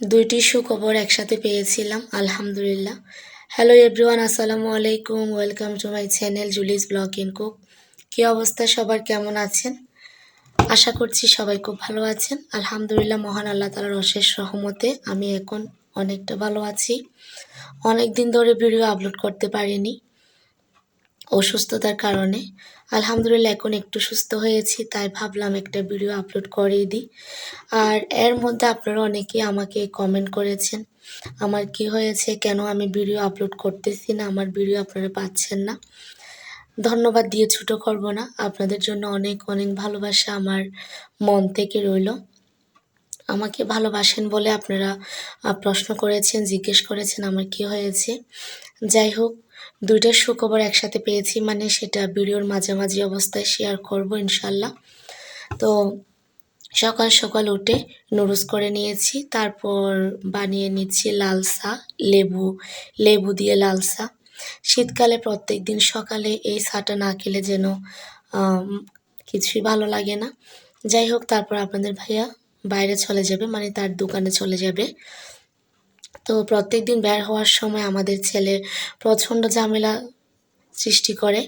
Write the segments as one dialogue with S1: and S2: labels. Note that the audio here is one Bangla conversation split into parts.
S1: দুইটি সুখবর একসাথে পেয়েছিলাম, আলহামদুলিল্লাহ। হ্যালো এভরিওয়ান আসসালামু আলাইকুম welcome to my channel Juli's blog in cook কী অবস্থা? সবার কেমন আছেন? আশা করছি সবাই খুব ভালো আছেন। আলহামদুলিল্লাহ, মহান আল্লাহ তালার অশেষ রহমতে আমি এখন অনেকটা ভালো আছি। অনেক দিন ধরে ভিডিও আপলোড করতে পারিনি। অসুস্থতার কারণে। আলহামদুলিল্লাহ, এখন একটু সুস্থ হয়েছি, তাই ভাবলাম একটা ভিডিও আপলোড করেই দিই। আর এর মধ্যে আপনারা অনেকেই আমাকে কমেন্ট করেছেন, আমার কি হয়েছে? কেন আমি ভিডিও আপলোড করতেছি না? আমার ভিডিও আপনারা পাচ্ছেন না? ধন্যবাদ দিয়ে ছুটো করব না, আপনাদের জন্য অনেক অনেক ভালোবাসা আমার মন থেকে রইল। আমাকে ভালোবাসেন বলে আপনারা প্রশ্ন করেছেন, জিজ্ঞেস করেছেন, আমার কি হয়েছে? যাই হোক দুইটা সুখবর একসাথে পেয়েছি মানে সেটা ভিডিওর মাঝামাঝি অবস্থায় শেয়ার করব ইনশাল্লাহ তো সকাল সকাল উঠে নুডলস করে নিয়েছি, তারপর বানিয়ে নিচ্ছি লালসা, লেবু লেবু দিয়ে লালসা। শীতকালে প্রত্যেক দিন সকালে এই সাটা না খেলে যেন কিছুই ভালো লাগে না। যাই হোক, তারপর আপনাদের ভাইয়া বাইরে চলে যাবে মানে তার দোকানে চলে যাবে। তো প্রত্যেক দিন বের হওয়ার সময় আমাদের ছেলে প্রচণ্ড ঝামেলা সৃষ্টি করে।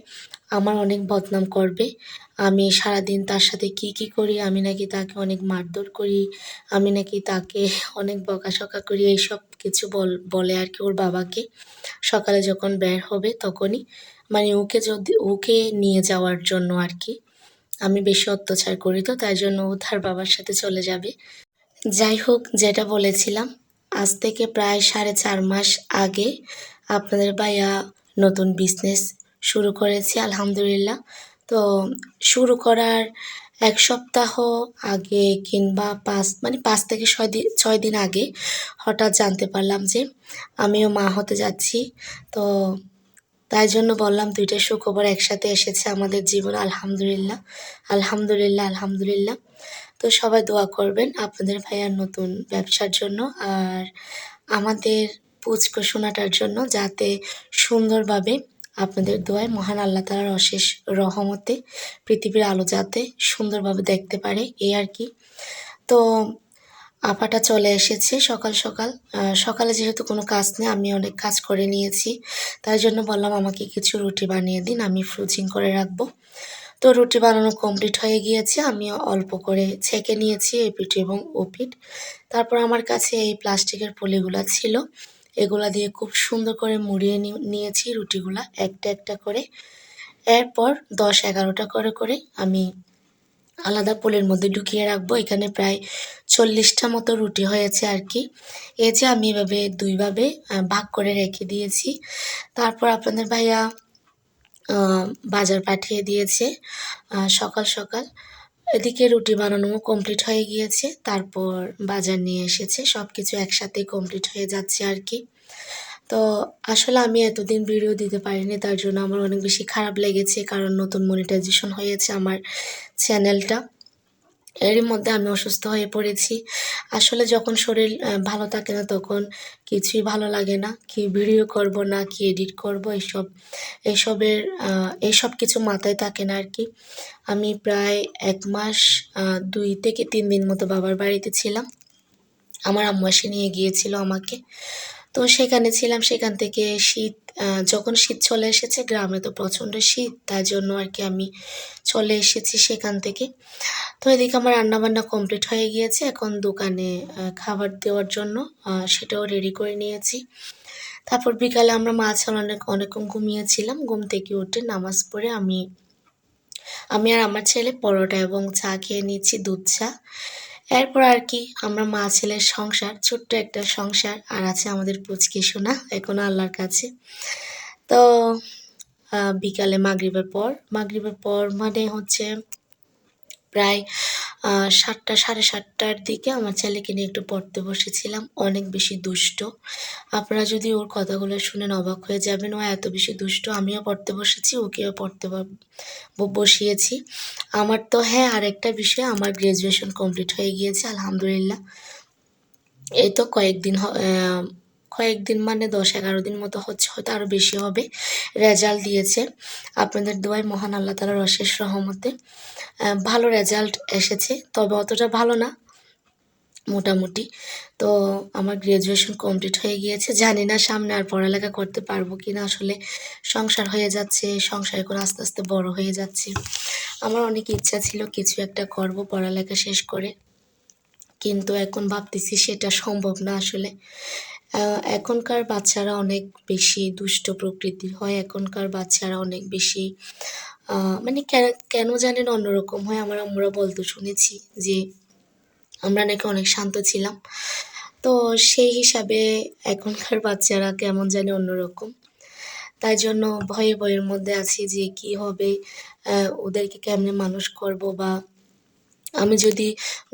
S1: আমার অনেক বদনাম করবে। আমি সারাদিন তার সাথে কি কি করি? আমি নাকি তাকে অনেক মারধর করি। আমি নাকি তাকে অনেক বকাশকা করি। এইসব কিছু বল আর কি ওর বাবাকে। সকালে যখন বের হবে তখনই। মানে ওকে যদি, ওকে নিয়ে যাওয়ার জন্য আর কি। আমি বেশি অত্যাচার করি তো, তাই জন্য ও তার বাবার সাথে চলে যাবে। যাই হোক, যেটা বলেছিলাম আজ থেকে প্রায় সাড়ে চার মাস আগে আপনাদের ভাইয়া নতুন বিজনেস শুরু করেছি, আলহামদুলিল্লাহ। তো শুরু করার এক সপ্তাহ আগে কিংবা পাঁচ মানে পাঁচ থেকে ছয় দিন ছয় দিন আগে হঠাৎ জানতে পারলাম যে আমিও মা হতে যাচ্ছি। তো তাই জন্য বললাম দুইটা সুখবর একসাথে এসেছে আমাদের জীবন, আলহামদুলিল্লাহ আলহামদুলিল্লাহ আলহামদুলিল্লাহ। তো সবাই দোয়া করবেন আপনাদের ভাইয়ার নতুন ব্যবসার জন্য আর আমাদের পুচকো শোনাটার জন্য যাতে সুন্দরভাবে আপনাদের দোয়ায় মহান আল্লাহ তালার অশেষ রহমতে পৃথিবীর আলো যাতে সুন্দরভাবে দেখতে পারে, এই আর কি। তো আপাটা চলে এসেছে সকাল সকাল। সকালে যেহেতু কোনো কাজ নেই, আমি অনেক কাজ করে নিয়েছি। তাই জন্য বললাম আমাকে কিছু রুটি বানিয়ে দিন, আমি ফ্রুজিং করে রাখব। তো রুটি বানানো কমপ্লিট হয়ে গিয়েছে। আমি অল্প করে ছেঁকে নিয়েছি এই এবং ও পিঠ। তারপর আমার কাছে এই প্লাস্টিকের পলিগুলা ছিল। এগুলা দিয়ে খুব সুন্দর করে মুড়িয়ে নিয়েছি রুটিগুলা একটা একটা করে। এরপর দশ এগারোটা করে করে আমি আলাদা পোলের মধ্যে ঢুকিয়ে রাখব। এখানে প্রায় চল্লিশটা মতো রুটি হয়েছে আর কি। এই যে আমি এভাবে দুইভাবে ভাগ করে রেখে দিয়েছি। তারপর আপনাদের ভাইয়া বাজার পাঠিয়ে দিয়েছে। সকাল সকাল এদিকে রুটি বানানো কমপ্লিট হয়ে গিয়েছে। তারপর বাজার নিয়ে এসেছে। সব কিছু একসাথে কমপ্লিট হয়ে যাচ্ছে আর কি। তো আসলে আমি এতদিন ভিডিও দিতে পারিনি, তার জন্য আমার অনেক বেশি খারাপ লেগেছে, কারণ নতুন মনিটাইজেশন হয়েছে আমার চ্যানেলটা এরই মধ্যে আমি অসুস্থ হয়ে পড়েছি। আসলে যখন শরীর ভালো থাকে না তখন কিছুই ভালো লাগে না। কি ভিডিও করব না কি এডিট করব এসব এসবের আহ, এইসব কিছু মাথায় থাকে না আর কি আমি প্রায় এক মাস দুই থেকে তিন দিন মতো বাবার বাড়িতে ছিলাম। আমার আম্মু নিয়ে গিয়েছিল আমাকে। তো সেখানে ছিলাম, সেখান থেকে শীত যখন শীত চলে এসেছে, গ্রামে তো প্রচণ্ড শীত, তাই জন্য আর কি আমি চলে এসেছি সেখান থেকে। তো এদিকে আমার রান্নাবান্না কমপ্লিট হয়ে গিয়েছে, এখন দোকানে খাবার দেওয়ার জন্য সেটাও রেডি করে নিয়েছি। তারপর বিকালে আমরা মাছ অনেক, অনেকক্ষণ ঘুমিয়েছিলাম, ঘুম থেকে উঠে নামাজ পড়ে আমি আমি আর আমার ছেলে পরোটা এবং চা খেয়ে নিচ্ছি দুধ চা। এরপর আর কি, আমরা মা ছেলের সংসার, ছোট্ট একটা সংসার, আর আছে আমাদের পুচকি সোনা, এখনও আল্লাহর কাছে। তো বিকালে মাগরিবের পর মাগরিবের পর মানে হচ্ছে প্রায় সাতটা, সাড়ে সাতটার দিকে আমার ছেলেকে নিয়ে একটু পড়তে বসেছিলাম। অনেক বেশি দুষ্ট। আপনারা যদি ওর কথাগুলো শুনেন অবাক হয়ে যাবেন, ও এত বেশি দুষ্ট, আমিও পড়তে বসেছি, ওকেও পড়তে বসিয়েছি। আমার তো হ্যাঁ আরেকটা বিষয়, আমার গ্র্যাজুয়েশন কমপ্লিট হয়ে গিয়েছে, আলহামদুলিল্লাহ। এই তো কয়েকদিন কয়েকদিন মানে দশ এগারো দিন মতো হচ্ছে হয়তো আরও বেশি হবে। রেজাল্ট দিয়েছে। আপনাদের দোয়ায় মহান আল্লাহ তালার অশেষ রহমতে ভালো রেজাল্ট এসেছে। তবে অতটা ভালো না, মোটামুটি। তো আমার গ্র্যাজুয়েশন কমপ্লিট হয়ে গিয়েছে। জানি না সামনে আর পড়ালেখা করতে পারব কি না আসলে সংসার হয়ে যাচ্ছে, সংসার এখন আস্তে আস্তে বড় হয়ে যাচ্ছে। আমার অনেক ইচ্ছা ছিল কিছু একটা করব, পড়ালেখা শেষ করে। কিন্তু এখন ভাবতেছি সেটা সম্ভব না আসলে। এখনকার বাচ্চারা অনেক বেশি দুষ্ট প্রকৃতির হয়, এখনকার বাচ্চারা অনেক বেশি মানে কেন জানেন অন্যরকম হয়, আমার আমরা বলতে, শুনেছি যে আমরা নাকি অনেক শান্ত ছিলাম। তো সেই হিসাবে এখনকার বাচ্চারা কেমন জানি অন্যরকম। তাই জন্য ভয়ে ভয়ের মধ্যে আছি যে কি হবে ওদেরকে কেমনে মানুষ করব বা আমি যদি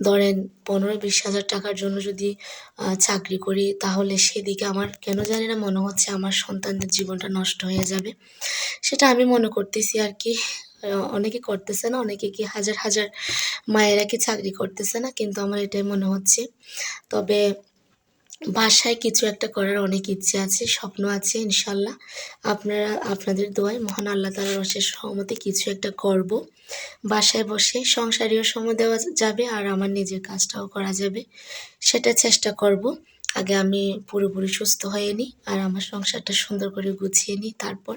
S1: ধরেন পনেরো বিশ হাজার টাকার জন্য যদি চাকরি করি, তাহলে সেদিকে আমার কেন জানি না মনে হচ্ছে আমার সন্তানদের জীবনটা নষ্ট হয়ে যাবে। সেটা আমি মনে করতেছি আর কি। অনেকে করতেছে না, অনেকে কি হাজার হাজার মায়েরা কি চাকরি করতেছে না, কিন্তু আমার এটাই মনে হচ্ছে। তবে বাসায় কিছু একটা করার অনেক ইচ্ছে আছে, স্বপ্ন আছে ইনশাল্লাহ। আপনারা, আপনাদের দোয়ায় মহান আল্লাহ তালার অশেষ সহমতে কিছু একটা করব। বাসায় বসে সংসারীয় সময় দেওয়া যাবে আর আমার নিজের কাজটাও করা যাবে, সেটা চেষ্টা করব। আগে আমি পুরোপুরি সুস্থ হয়ে নিই আর আমার সংসারটা সুন্দর করে গুছিয়ে নিই তারপর।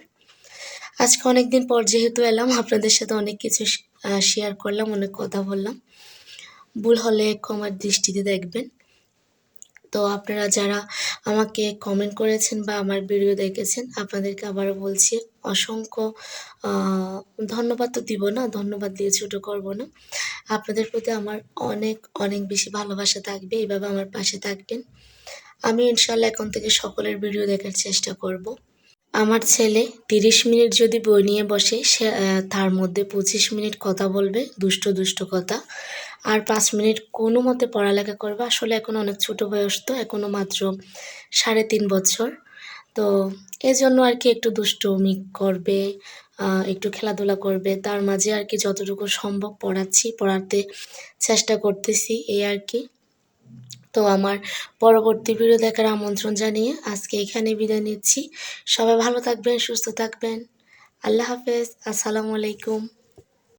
S1: আজকে অনেক দিন পর যেহেতু এলাম, আপনাদের সাথে অনেক কিছু শেয়ার করলাম, অনেক কথা বললাম। ভুল হলে ক্ষমার দৃষ্টিতে দেখবেন। তো আপনারা যারা আমাকে কমেন্ট করেছেন বা আমার ভিডিও দেখেছেন, আপনাদেরকে আবারও বলছি অসংখ্য ধন্যবাদ তো দিব না, ধন্যবাদ দিয়ে ছোটো করব না। আপনাদের প্রতি আমার অনেক অনেক বেশি ভালোবাসা থাকবে, এইভাবে আমার পাশে থাকবেন। আমি ইনশাল্লাহ এখন থেকে সকলের ভিডিও দেখার চেষ্টা করব। আমার ছেলে তিরিশ মিনিট যদি বই নিয়ে বসে, সে তার মধ্যে পঁচিশ মিনিট কথা বলবে, দুষ্ট দুষ্ট কথা। আর পাঁচ মিনিট কোনো মতে পড়ালেখা করবে। আসলে এখন অনেক ছোট বয়স তো এখনও মাত্র সাড়ে তিন বছর। তো এই জন্য আর কি একটু দুষ্টুমি করবে একটু খেলাধুলা করবে। তার মাঝে আর কি যতটুকু সম্ভব পড়াচ্ছি, পড়াতে চেষ্টা করতেছি এই আর কি। তো আমার পরবর্তী ভিডিও দেখার আমন্ত্রণ জানিয়ে আজকে এখানে বিদায় নিচ্ছি। সবাই ভালো থাকবেন, সুস্থ থাকবেন। আল্লাহ হাফেজ, আসসালামু আলাইকুম।